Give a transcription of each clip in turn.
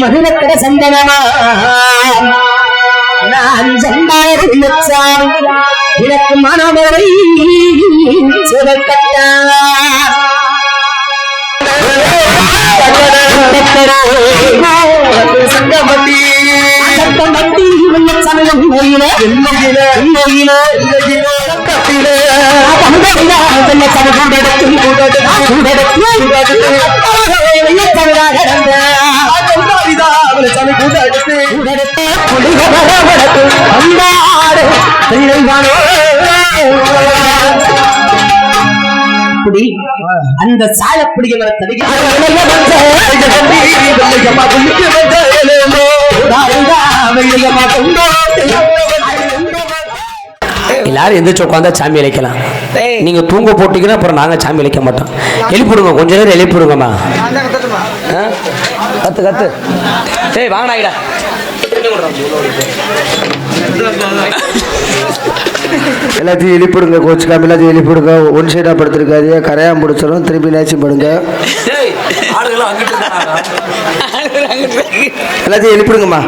மதுரக்கட சந்தனமா? நான் லட்சம் எனக்கு மனமரை சங்கமட்டி உள்ள சமயம் நோயில என்னையில? நோயில வெள்ள சமயம் கூடடத்தில் கூடடத்தில் கூடடத்தில் வெள்ள சமயம் நடந்த சாமி கூட பிள்ளைவானோ அப்படி அந்த வந்த ஏலேலோ. எல்லாரும் எந்திரிச்சு உட்காந்தா சாமி இழைக்கலாம் நீங்க தூங்க போட்டீங்கன்னா அப்புறம் நாங்க சாமி இழைக்க மாட்டோம் எழுப்பிடுங்க கொஞ்ச நேரம் எழுப்பிடுங்கம்மா? கத்து கத்து. ஏய் வாங்க நாயிடா எல்லாத்தையும் எழுப்பிடுங்க கோச்சுக்காம எல்லாத்தையும் எழுப்பிடுங்க. ஒன் சைடாக படுத்திருக்காதீங்க. கரையாக முடிச்சிடும் திருப்பி நேச்சும் படுங்க எல்லாத்தையும் எழுப்பிடுங்கம்மா.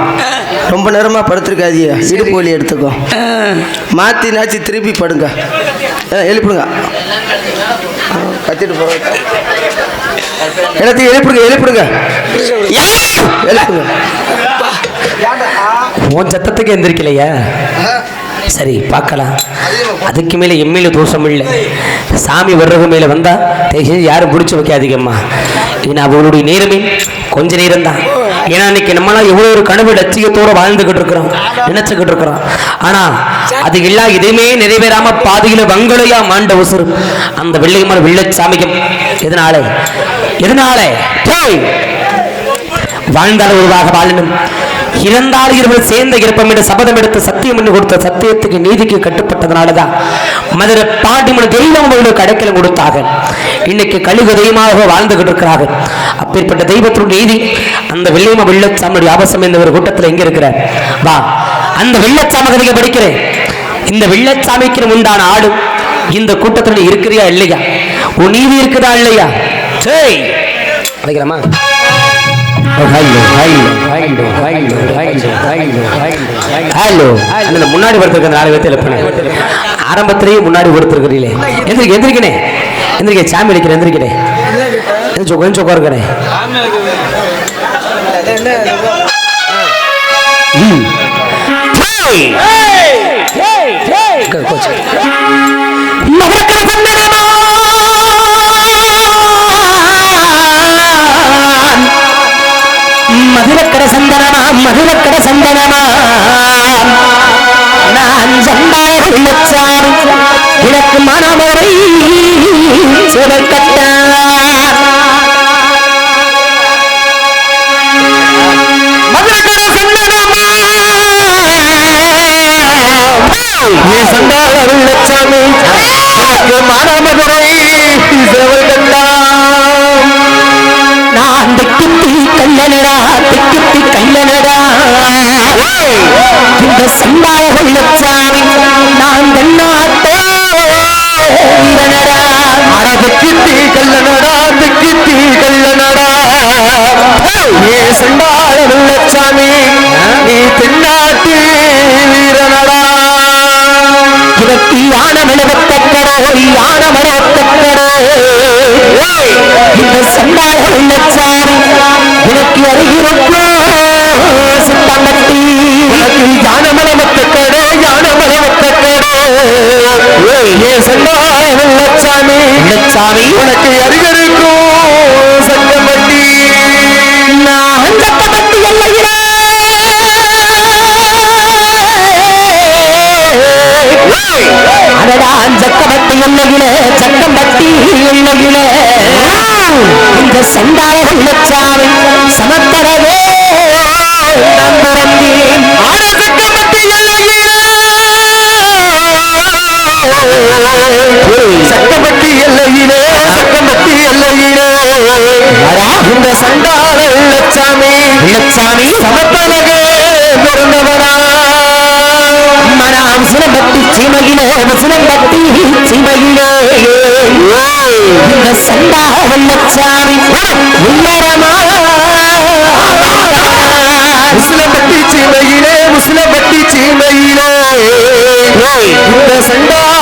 ரொம்ப நேரமாக படுத்திருக்காதீங்க. இடுப்பு வலி எடுத்துக்கோ. மாற்றி நாச்சி திருப்பி படுங்க. எழுப்பிடுங்க. கத்திட்டு போகிறோம் எல்லாத்தையும் எழுப்பிடுங்க எழுப்பிடுங்க. எழுப்புங்க உன் சத்தத்துக்கு எந்திரிக்கலையா. சரி பார்க்கலாம். அதுக்கு மேலே எம்மையில தோஷம் இல்லை. சாமி வர்றது மேலே வந்தா தயவு செஞ்சு யாரும் பிடிச்சி வைக்காதீங்கம்மா. ஏன்னா அவங்களுடைய நேரமே கொஞ்ச நேரம் தான் ஏன்னா இன்னைக்கு நம்மளாம் எவ்வளோ ஒரு கனவு லட்சியத்தோட வாழ்ந்துகிட்டு இருக்கிறோம். நினைச்சுக்கிட்டு இருக்கிறோம். ஆனா அது எல்லா எதுவுமே நிறைவேறாம பாதியில வங்களையா மாண்ட உசுறு. அந்த வெள்ளையமான வெள்ளச்சாமியம் எதனால? எதனால? போய். வாழ்ந்தால் ஒருவாக வாழணும். இறந்தால் இருவர் சேர்ந்த இருப்பம் என்று சபதம் எடுத்து சத்தியம் என்று கொடுத்த சத்தியத்துக்கு நீதிக்கு கட்டுப்பட்டதுனாலதான் மதுரை பாண்டிமன தெய்வம் அவர்களுக்கு அடைக்கலம் கொடுத்தாக. இன்னைக்கு கழுக தெய்வமாக வாழ்ந்துகிட்டு இருக்கிறார்கள். அப்பேற்பட்ட தெய்வத்தினுடைய நீதி அந்த வெள்ளையம வெள்ளச்சாமனுடைய ஆபசம் என்ற ஒரு கூட்டத்தில் எங்க இருக்கிறார் வா அந்த வெள்ளச்சாம கதையை படிக்கிறேன். இந்த வெள்ளச்சாமிக்கு உண்டான ஆடு இந்த கூட்டத்தில் இருக்கிறியா இல்லையா? உன் நீதி இருக்குதா இல்லையா? சரி அழைக்கலாமா ஹலோ அந்த முன்னாடி ஒருத்தருக்கு நாலு பேர்த்து எழுப்பினேன் ஆரம்பத்திலேயே முன்னாடி படுத்திருக்கிறீங்களே எந்திரிக்க எந்திரிக்கணே எந்திரிக்க சாமி அடிக்கிறேன் எந்திரிக்கனே கொஞ்சம் கொஞ்சம் உட்காருக்கிறேன் ம். சந்தனமா நான் சண்டாயிரம் லட்சம் எனக்கு மனமுறை சிவக்கட்டான் மதுரக்கட சந்தனமா நீ சண்டாயிரம் லட்சம் எனக்கு மனமுறை நான் திக்குத்தி இந்த சண்டாய வெள்ளச்சாமி உனக்கு அருகிருக்கும் சட்டம்பட்டி நான் சட்டம்பட்டி எல்லையிலே. அடடா சக்கம்பட்டி எல்லையிலே சக்கம்பட்டி எல்லையிலே. இந்த சண்டாய வெள்ளச்சாமி சமத்தரவே நான் பிறந்தேன். ஆட சக்கம்பட்டி எல்லையிலே அக்கம்பட்டி எல்லையிலே. இந்த சண்டாள லட்சாமி லட்சாமி. சமத்தனகே பிறந்தவனா. மனாம் சிலம்பட்டி சீமையிலே சிலம்பட்டி சீமையிலே. இந்த சண்டாள லட்சாமி உள்ளரமா முசிலம்பட்டி சீமையிலே முசிலம்பட்டி சீமையிலே. இந்த சண்டாள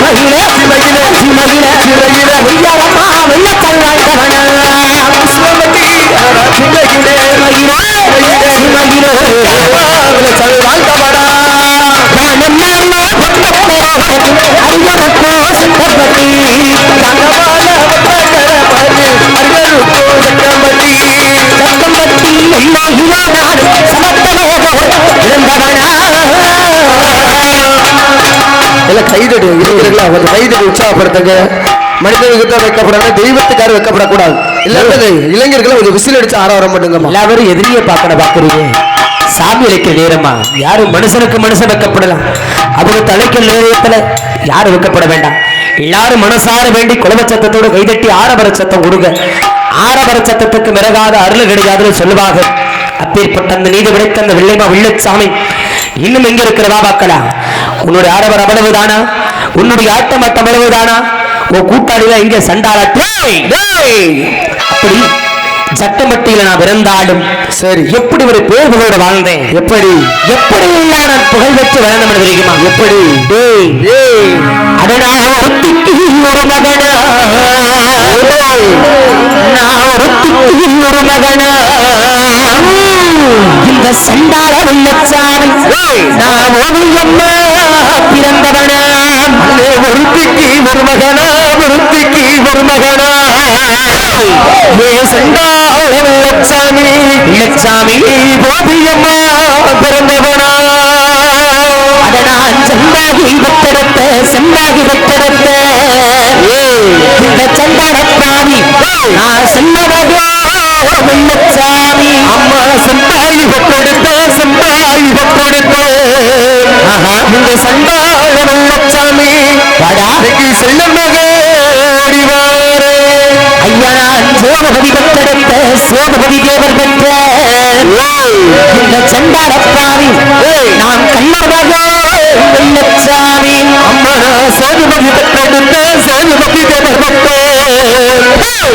மகிழ மகிழ மகிழ மகிழ கொஞ்சம் கைதடி உற்சாகப்படுத்துங்க. மனிதர்களுக்கு தான் வைக்கப்படாது தெய்வத்துக்காக வைக்கப்படக்கூடாது. இல்லாத இளைஞர்களை கொஞ்சம் விசில் அடிச்சு ஆரவாரம் பண்ணுங்கம்மா. எல்லாரும் எதிரியை பார்க்கற பாக்குறீங்க சாமி அழைக்கிற நேரமா? யாரும் மனுஷனுக்கு மனுஷன் வைக்கப்படலாம் அவங்க தலைக்க நேரத்துல யாரும் வைக்கப்பட வேண்டாம். எல்லாரும் மனசார வேண்டி குலவ சத்தத்தோடு கைதட்டி ஆரவர சத்தம் கொடுங்க. ஆரவர சத்தத்துக்கு மிரகாத அருள் கிடையாதுன்னு சொல்லுவாங்க. அப்பேற்பட்ட அந்த நீதி விடைத்த அந்த வெள்ளைமா வெள்ளச்சாமி இன்னும் எங்க இருக்கிறதா பார்க்கலாம் உன்னுடைய ஆரவர் அவ்வளவுதானா? உன்னுடைய ஆட்டம் ஆட்டம் அவ்வளவுதானா உன் கூட்டாளிதான் இங்க டேய். அப்படி சட்டமட்டியில நான் பிறந்தாலும் சரி. எப்படி ஒரு பேர்களோட வாழ்ந்தேன்? எப்படி? எப்படி நான் புகழ் பெற்று வளர்ந்த தெரியுமா? எப்படி? ஒருத்திக்கு ஒரு மகனா? நான் ஒரு மகனா? இந்த சண்டாள வெள்ளச்சாமி நான் ஓவியம்மா பிறந்தவனா? ஒருத்திக்கு ஒரு மகனா ஒருத்திக்கு ஒரு மகனா வெள்ளச்சாமி வெள்ளச்சாமி ஓவியம்மா பிறந்தவனா? அதனால் செந்தாகி பட்டெடுத்த செந்தாகி பட்டெடுத்த இந்த சண்டாளப்பாவி நான் சொன்னவகோ வெள்ளச்சாமி அம்மா செம்பாய் சோமபதி தேவர் பெற்ற இந்த சண்டாளப்பாவி நான் கண்ணவகோ வெள்ளச்சாமி. அம்மா சோதிபதி பெற்றெடுத்த சோதிபதி தேவப்பட்டே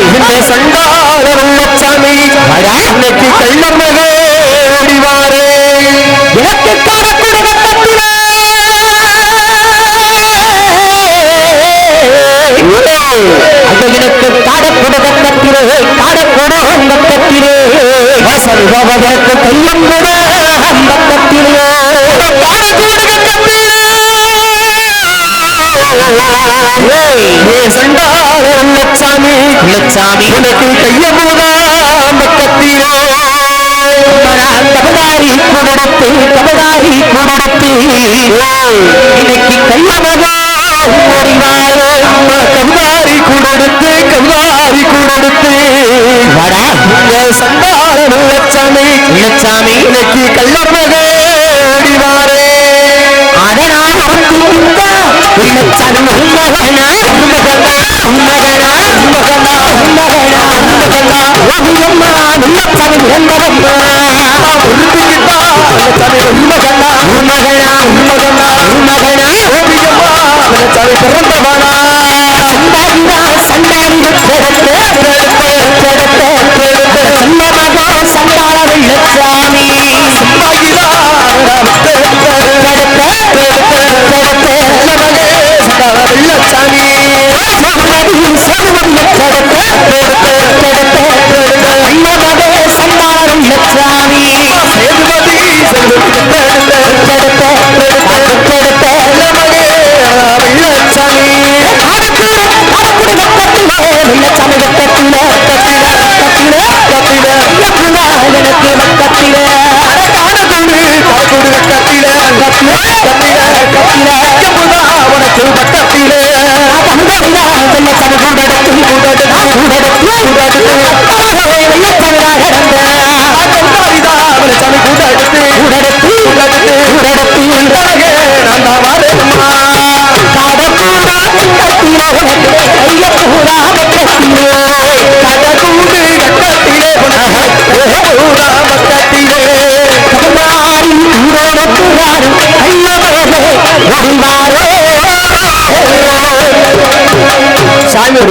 இந்த சண்டாள வெள்ளச்சாமி. வாடா இன்னைக்கு கள்ளர் மகடிவாரே எனக்கு எனக்கு காடக்குட. வட்டத்திலே வாசல் பாபகருக்கு கையம் கூட ஏ சண்டாள வெள்ளச்சாமி வட்டத்திலே உனக்கு கையமுதா பக்கத்திலே கபதாரி குடத்து இன்னைக்கு அம்மா கவிதாரி கொடுத்து கவிதாரி கொடுத்து. வாடா இந்த சண்டாள வெள்ளச்சாமி வெள்ளச்சாமி இன்னைக்கு கள்ளர் மகடிவாரே அதனால் உனக்கு வெள்ளச்சாமி உண்மகனா உண்மகனா உண்மகனா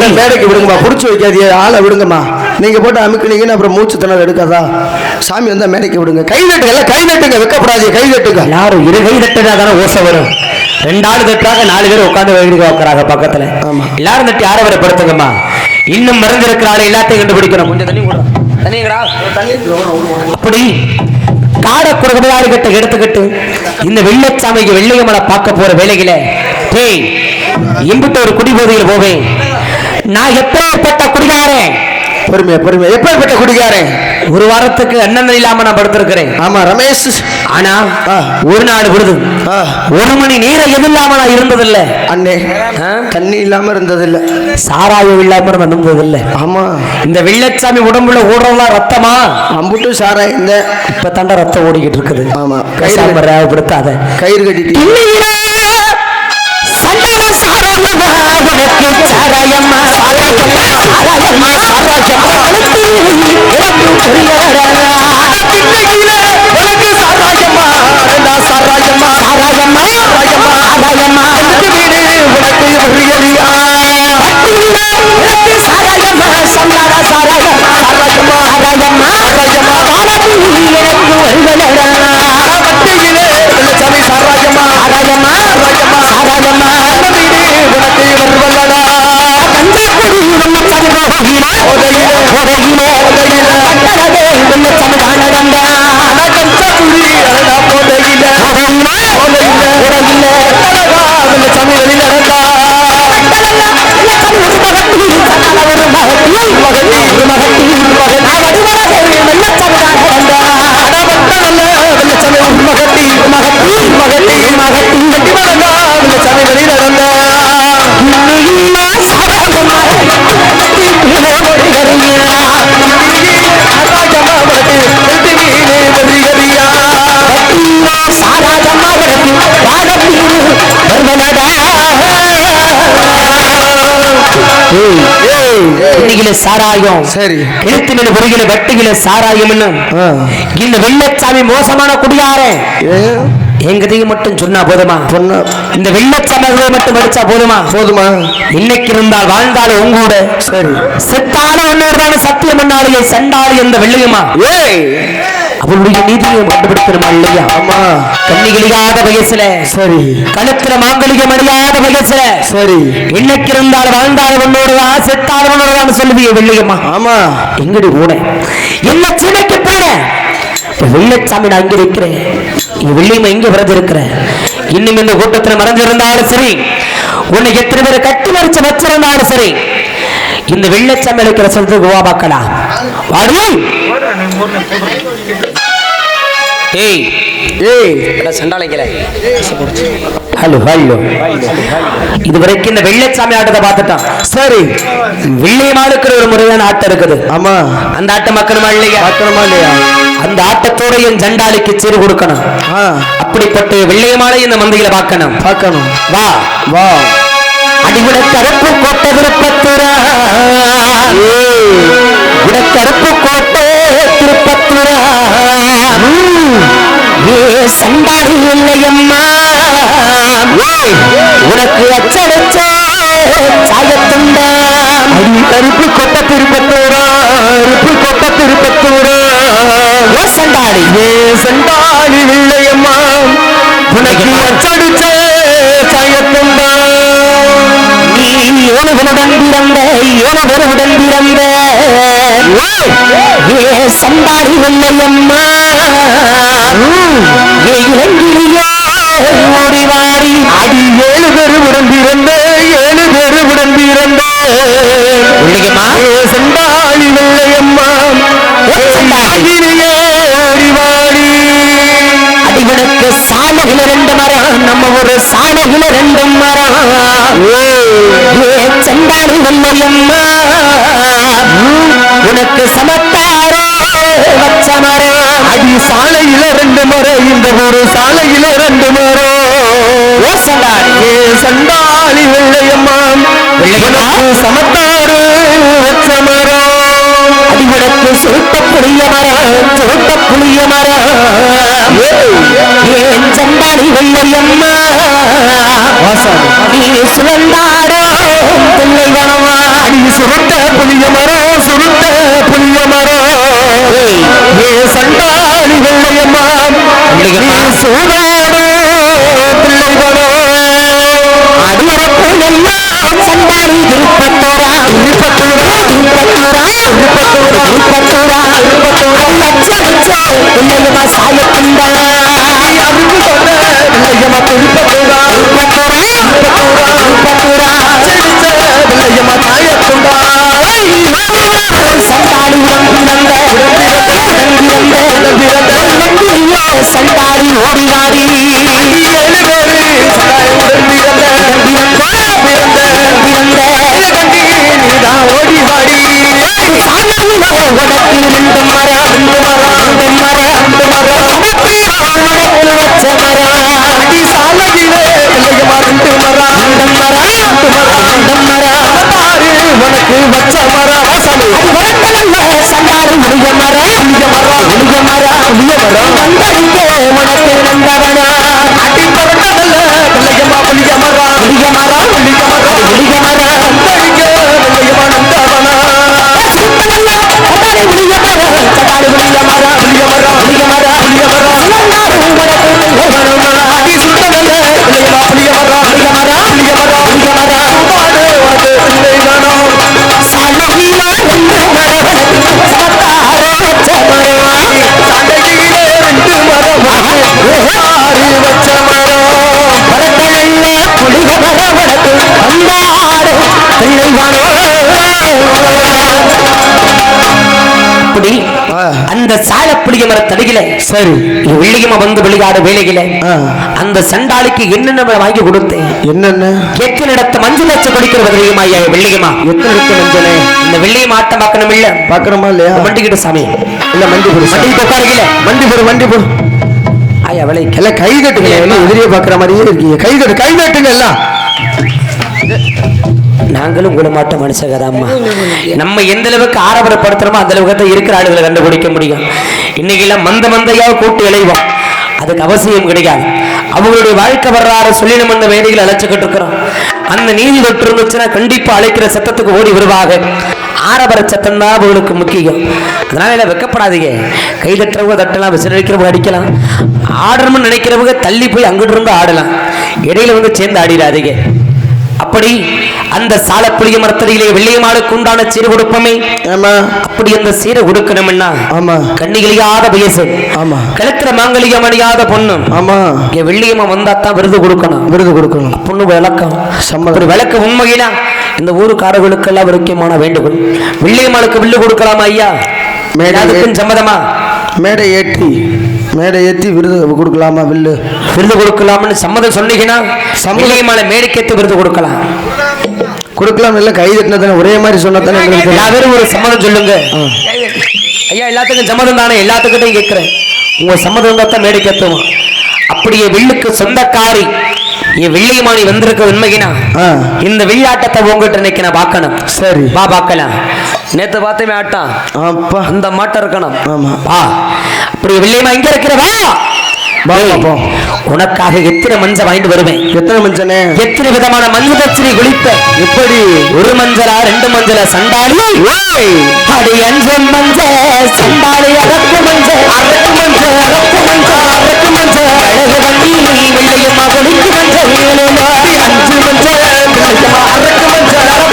விடுங்க மேடைக்கு விடுங்கம்மா. புடிச்சு வைக்காதீங்க. ஆளை விடுங்கம்மா. நீங்க போட்டு அமுக்குனீங்கன்னு அப்புறம் மூச்சு திணறல் எடுக்காதா? சாமி வந்தா மேடைக்கு விடுங்க. கை தட்டுங்க எல்லாம் கை தட்டுங்க வைக்கப்படாதீங்க. கை தட்டுங்க. எல்லாரும் இரு கை தட்டுனா தானே ஓசை வரும். ரெண்டு ஆள் தட்டுறாங்க நாலு பேர் உட்காந்து வைக்க உட்காராங்க பக்கத்துல. எல்லாரும் தட்டி ஆரவரப்படுத்துங்கம்மா இன்னும் மறந்து இருக்கிற ஆளை எல்லாத்தையும் கண்டுபிடிக்கணும். கொஞ்சம் தண்ணி கூட தண்ணிங்கடா அப்படி காடை குறுகதாரி கட்ட எடுத்துக்கிட்டு இந்த வெள்ளச்சாமிக்கு வெள்ளையமலை பார்க்க போற வேலையில டேய் இம்பிட்டு ஒரு குடிபோதையில் போவேன். நான் எப்பேற்பட்ட குடிகாரன்? பொறுமையா பொறுமையா. எப்பேற்பட்ட குடிகாரன்? ஒரு வாரத்துக்கு அண்ணன் இல்லாம நான் படுத்திருக்கிறேன். ஆமா ரமேஷ். ஆனா. ஒரு நாள் விடுது. ஒரு மணி நேரம் எதில்லாம நான் இருந்ததில்ல. அண்ணே? தண்ணி இல்லாம இருந்ததில்ல. சாராயம் இல்லாம நான் இருந்ததில்ல ஆமா. இந்த வெள்ளச்சாமி உடம்புல ஓடுறவங்களா ரத்தமா? அம்புட்டு சாரா இந்த. இப்ப தாண்டா ரத்தம் ஓடிக்கிட்டு இருக்குது. ஆமா. பேசாம ராவப்படுத்தாத. கயிறு கட்டிட்டு. சாராயம்மா சாராயம்மா சாராயம்மா சாராயம்மா உனக்கு சாராயம்மா சாராயம்மா சாராயம்மா சாராயம்மா சாராயம்மா வீடு உனக்கு முறியலியா இன்னைக்குல சாராயம். சரி. எழுத்து மேல பொறிகளை வட்டிகள சாராயம். இந்த வெள்ளச்சாமி மோசமான குடியாரன் எங்கதையும் மட்டும் சொன்னா போதுமா? இந்த வெள்ளச்சாமிகளை மட்டும் படிச்சா போதுமா? போதுமா? இன்னைக்கு இருந்தால் வாழ்ந்தாலும் உங்கூட சரி. செத்தாலும் ஒன்னோட சத்தியம் பண்ணாலே சண்டாளி இந்த வெள்ளையம்மா ஏய். அவளுடைய நீதியை கண்டுபிடிக்கணுமா இல்லையா ஆமா. கண்ணிகளிகாத வயசுல சரி. கழுத்துல மாங்கலிகம் அடியாத வயசுல சரி. இன்னைக்கு இருந்தால் வாழ்ந்தாலும் உன்னோடுதான் செத்தாலும் உன்னோடுதான் சொல்லுவிய வெள்ளையம்மா. ஆமா. எங்கடி போனேன் என்ன சீமைக்கு போனேன் வெள்ளச்சாமி நான் அங்க இருக்கிறேன் வெள்ளியம்மா எங்க விரது இருக்கிற இன்னும் இந்த கூட்டத்துல மறைஞ்சிருந்தாலும் சரி உன்னை எத்தனை பேரை கட்டி மறிச்சு வச்சிருந்தாலும் சரி இந்த வெள்ளச்சாமி இருக்கிற சொல்றதுக்கு வா பார்க்கலாம். வாடி. ஏய். ஏய். சண்டாளைக்கல ஹலோ ஹலோ இது வரைக்கும் இந்த வெள்ளச்சாமி ஆட்டத்தை பார்த்துட்டான். சரி. வெள்ளியமாளுக்கு ஒரு முறையான ஆட்டம் இருக்குது. ஆமா. அந்த ஆட்டம் மக்களுமா இல்லையா? பார்க்கணுமா இல்லையா? அந்த ஆட்டத்தோட என் ஜண்டாளிக்கு சீர் கொடுக்கணும். அப்படிப்பட்ட வெள்ளையமாலை இந்த மந்தையில பார்க்கணும். பார்க்கணும். வா. வா. அடிவிட கருப்பு கோட்டை விருப்பத்துரா கருப்பு கோட்டை திருப்பத்துரா? ஏ சண்டாளி இல்லையம்மா. உனக்கு அச்சடிச்ச சாயத்துண்டா கருப்பு கொட்ட திருப்பத்தூரா கருப்பு கொட்ட திருப்பத்தூரா. ஏ சண்டாளி. ஏ சண்டாளி இல்லையம்மா. உனக்கு அச்சடிச்ச சாயத்துண்டா நீ ஏழுவனுடன் பிறந்த ஏழுவருடன் பிறந்த. சம்பாடி வல்லையம்மா இளங்கிலியா ஓடிவாரி அடி ஏழு பேர் விரும்பியிருந்த ஏழு பேர் விரும்பியிருந்த சம்பாடி வல்லையம்மா ஓடிவாரி அடிவனுக்கு சாலைகள் ரெண்டு மரம் நம்ம ஒரு சாலைகள் ரெண்டும் மரம் ஏ சந்தாடி வல்லையம்மா சாலை சமத்தாரோ? வச்ச மரம் அடி சாலையில ரெண்டு மரம் இந்த ஒரு சாலையில ரெண்டு ஓ சண்டாளி வெள்ளையம்மா? உனக்கு சமத்தாறு வச்ச மரம் அடிவடக்கு சுருட்ட புளிய மரம் சுருட்ட புளிய மரம் ஏன் சண்டாளி வெள்ளையம்மா. நீ சுழந்தாடோ பிள்ளை வனமா அடி சுருட்ட புளிய மரம் சுருட்ட புளிய மரம் ஏ சண்டாளி வெள்ளையம்மா வெள்ளையம்மா? நீ சூடாடு பிள்ளை மரம் அடிவடக்கு எல்லாம் சண்டாளி திருப்பத்தோட ஆ. அந்த சால புளிய மர தடியில சரி வெள்ளியம்மா வந்து வெளியாடு வேலையில. அந்த சண்டாளிக்கு என்னென்ன வாங்கி கொடுத்தேன்? என்னென்ன? எத்தனை இடத்த மஞ்சள் லட்சம் கொடுக்கிற வெள்ளியம்மா ஐயா வெள்ளியம்மா? எத்தனை இருக்கு நஞ்சனே இந்த வெள்ளியம் ஆட்டம் பார்க்கணும் இல்ல பாக்குறோமா இல்லையா வண்டிக்கிட்ட சாமி. இல்ல மண்டி போடு வண்டி உட்காருக்கல மண்டி போடு மண்டி போடு. ஐயா விலை எல்லாம் கை எல்லாம் எதிரியே பாக்குற மாதிரியே இருக்கீங்க. கை தட்டு கை தட்டுங்க எல்லாம். நாங்களும் உங்களை மாட்ட மனுஷகதாம்மா நம்ம எந்த அளவுக்கு ஆரவரப்படுத்துறோமோ அந்த அளவுக்கு தான் இருக்கிற ஆளுகளை கண்டுபிடிக்க முடியும். இன்னைக்கெல்லாம் மந்த மந்தையாக கூட்டு இளைவோம் அதுக்கு அவசியம் கிடையாது. அவங்களுடைய வாழ்க்கை வர்றாரு சொல்லி நம்ம இந்த வேலைகளை அழைச்சிக்கிட்டு இருக்கிறோம். அந்த நீதி தொற்று இருந்துச்சுன்னா கண்டிப்பா அழைக்கிற சத்தத்துக்கு ஓடி வருவாங்க. ஆரவர சத்தம் தான் அவங்களுக்கு முக்கியம். அதனால எல்லாம் வெக்கப்படாதீங்க. கை தட்டுறவங்க தட்டலாம் விசில் அடிக்கிறவங்க அடிக்கலாம். ஆடணும்னு நினைக்கிறவங்க தள்ளி போய் அங்கிட்டு இருந்து ஆடலாம். இடையில வந்து சேர்ந்து ஆடிடாதீங்க. அப்படி அந்த சால புளிய மரத்தடியிலே வெள்ளியமாளுக்கு உண்டான சீர கொடுப்பமே. ஆமா. அப்படி அந்த சீரை கொடுக்கணும்னா ஆமா. கண்ணிகளியாத வயசு. ஆமா. கழுத்துல மாங்கலியம் அணியாத பொண்ணு. ஆமா. இங்க வெள்ளியம்மா வந்தா தான் விருது கொடுக்கணும். விருது கொடுக்கணும். பொண்ணு விளக்கம். சம்மதம். விளக்கு உண்மையினா இந்த ஊருக்காரர்களுக்கெல்லாம் முக்கியமான வேண்டுகோள். வெள்ளியம்மாளுக்கு வில்லு கொடுக்கலாமா ஐயா? மேடை அதுக்கும் சம்மதமா? மேடை ஏற்றி மேடை ஏற்றி விருது கொடுக்கலாமா வில்லு? விருது கொடுக்கலாம்னு சம்மதம் சொன்னீங்கன்னா வெள்ளியம்மாளை மேடைக்கேத்து விருது கொடுக்கலாம். கொடுக்கலாம் இல்லை கை தட்டினா தானே ஒரே மாதிரி சொன்னா தானே எங்களுக்கு தெரியும். எல்லாரும் ஒரு சம்மதம் சொல்லுங்க. ஐயா எல்லாத்துக்கும் சம்மதம் தானே? எல்லாத்துக்கிட்டையும் கேட்கிறேன். உங்க சம்மதம் தான் மேடை கேத்துவோம் அப்படியே வில்லுக்கு சொந்தக்காரி என் வெள்ளியமானி வந்திருக்க உண்மையினா ஆ. இந்த வெள்ளாட்டத்தை உங்ககிட்ட இன்னைக்கு நான் பார்க்கணும். சரி. வா பார்க்கலாம். நேத்து பார்த்தமே ஆட்டம் அப்பா அந்த மாட்டம் இருக்கணும். ஆமா. வா அப்படி வெள்ளியமா இங்க இருக்கிற வா வா, ஏய், பாப்போம். உனக்காக எத்தனை மஞ்சள் வாங்கிட்டு வருவேன்? எத்தனை மஞ்சனே எத்தனை விதமான மஞ்சள் குளிப்ப? எப்படி? ஒரு மஞ்சளா ரெண்டு மஞ்சளா சண்டாளி? அடி அஞ்சல் மஞ்சள் சண்டாளி அரக்கு மஞ்சள் அரக்கு மஞ்சள் அரக்கு மஞ்சள் அரக்கு மஞ்சள். அழகு வண்டி வெள்ளையம்மா குளிக்கு மஞ்சள் அஞ்சு மஞ்சள் அரக்கு மஞ்சள் அரக்கு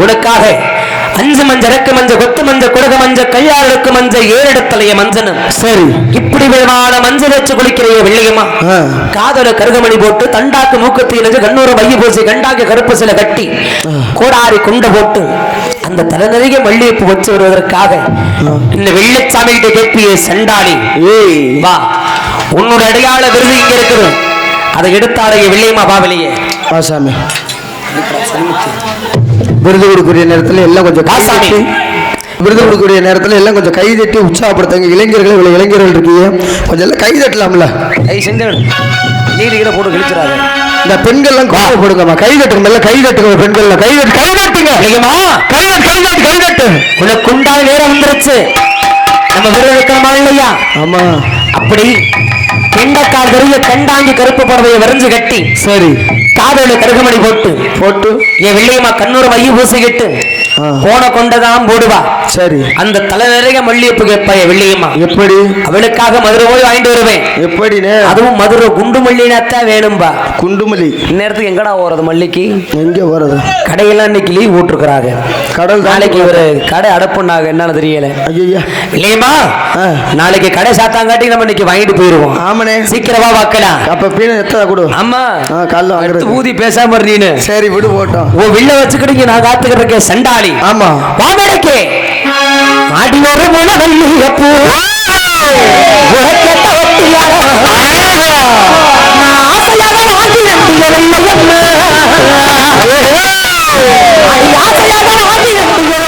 உனக்காக அஞ்சு மஞ்ச ரெக்க மஞ்ச கொத்து மஞ்ச குடக மஞ்ச கையாளுக்கு மஞ்ச ஏறெடுத்தலைய மஞ்சன். சரி. இப்படி விதமான மஞ்சள் வச்சு குளிக்கிறைய வெள்ளியம்மா. காதல கருகமணி போட்டு தண்டாக்கு மூக்கத்தி இணைஞ்சு கண்ணூர வைய பூசி கண்டாக்கு கருப்பு சில கட்டி கோடாரி குண்டை போட்டு அந்த தலை நிறைய மல்லிகைப்பூ வச்சு வருவதற்காக இந்த வெள்ளச்சாமி கிட்ட கேட்பிய சண்டாளி ஏய். வா. உன்னோட அடையாள விருது இங்க இருக்குது. அதை எடுத்தாலே வெள்ளையம்மா வா வெளியே வா சாமி விருது கொடுக்கக்கூடிய நேரத்தில் எல்லாம் கொஞ்சம் கை சாமி. தட்டி விருது கொடுக்கக்கூடிய நேரத்தில் எல்லாம் கொஞ்சம் கை தட்டி உற்சாகப்படுத்துங்க. இளைஞர்கள் இவ்வளவு இளைஞர்கள் இருக்கீங்க. கொஞ்சம் எல்லாம் கை தட்டலாம்ல. கை செஞ்சு நீடிகளை போட்டு கிழிச்சிடாத இந்த பெண்கள்லாம் கோவம் போடுங்கம்மா கை தட்டுங்க மெல்ல கை தட்டுங்க பெண்கள் கை தட்டு கை வெள்ளையம்மா கை தட்டு கை தட்டு கை தட்டு. உனக்கு உண்டான நேரம் வந்துருச்சு. நம்ம விருது வைக்கணுமா இல்லையா? ஆமா. அப்படி கெண்டக்கால் கருவிய கண்டாங்கி கருப்பு பறவையை வரைஞ்சு கட்டி சரி. காதோட கருகமணி போட்டு போட்டு. என் வெள்ளையம்மா கண்ணூர் மைய பூசிக்கிட்டு. போன கொண்டதான் போடுவா. சரி. அந்த தலை நிறைய மல்லிகைப்பூ கேட்பா என் வெள்ளையம்மா. எப்படி? அவளுக்காக மதுரை போய் வாங்கிட்டு வருவேன். எப்படினே அதுவும் மதுரை குண்டு மல்லினாத்தான் வேணும்பா. குண்டுமல்லி இந்நேரத்துக்கு எங்கடா போறது மல்லிக்கு? எங்க போறது கடையெல்லாம் இன்னைக்கு லீவ் போட்டுருக்காங்க கடல் நாளைக்கு இவரு கடை அடப்புனாங்க. என்னன்னு தெரியல. ஐயா இல்லையம்மா. நாளைக்கு கடை சாத்தாங்காட்டி நம்ம இன்னைக்கு வாங்கிட்டு போயிருவோம். ஆமனே சீக்கிரமா வாக்கலாம் அப்ப பீன எத்தனை கொடு? ஆமா. காலைல ஊதி பேசாம நீனு சரி விடு போட்டோம். ஓ வில்ல வச்சுக்கிட்டு நான் காத்துக்கிட்டு இருக்கேன். சண்டாளி. பாடி ஆமா. பாடலுக்கு ஆடி ஒரு மனவல்லிய பூ ஆசையாக ஆடி நம்பியவன்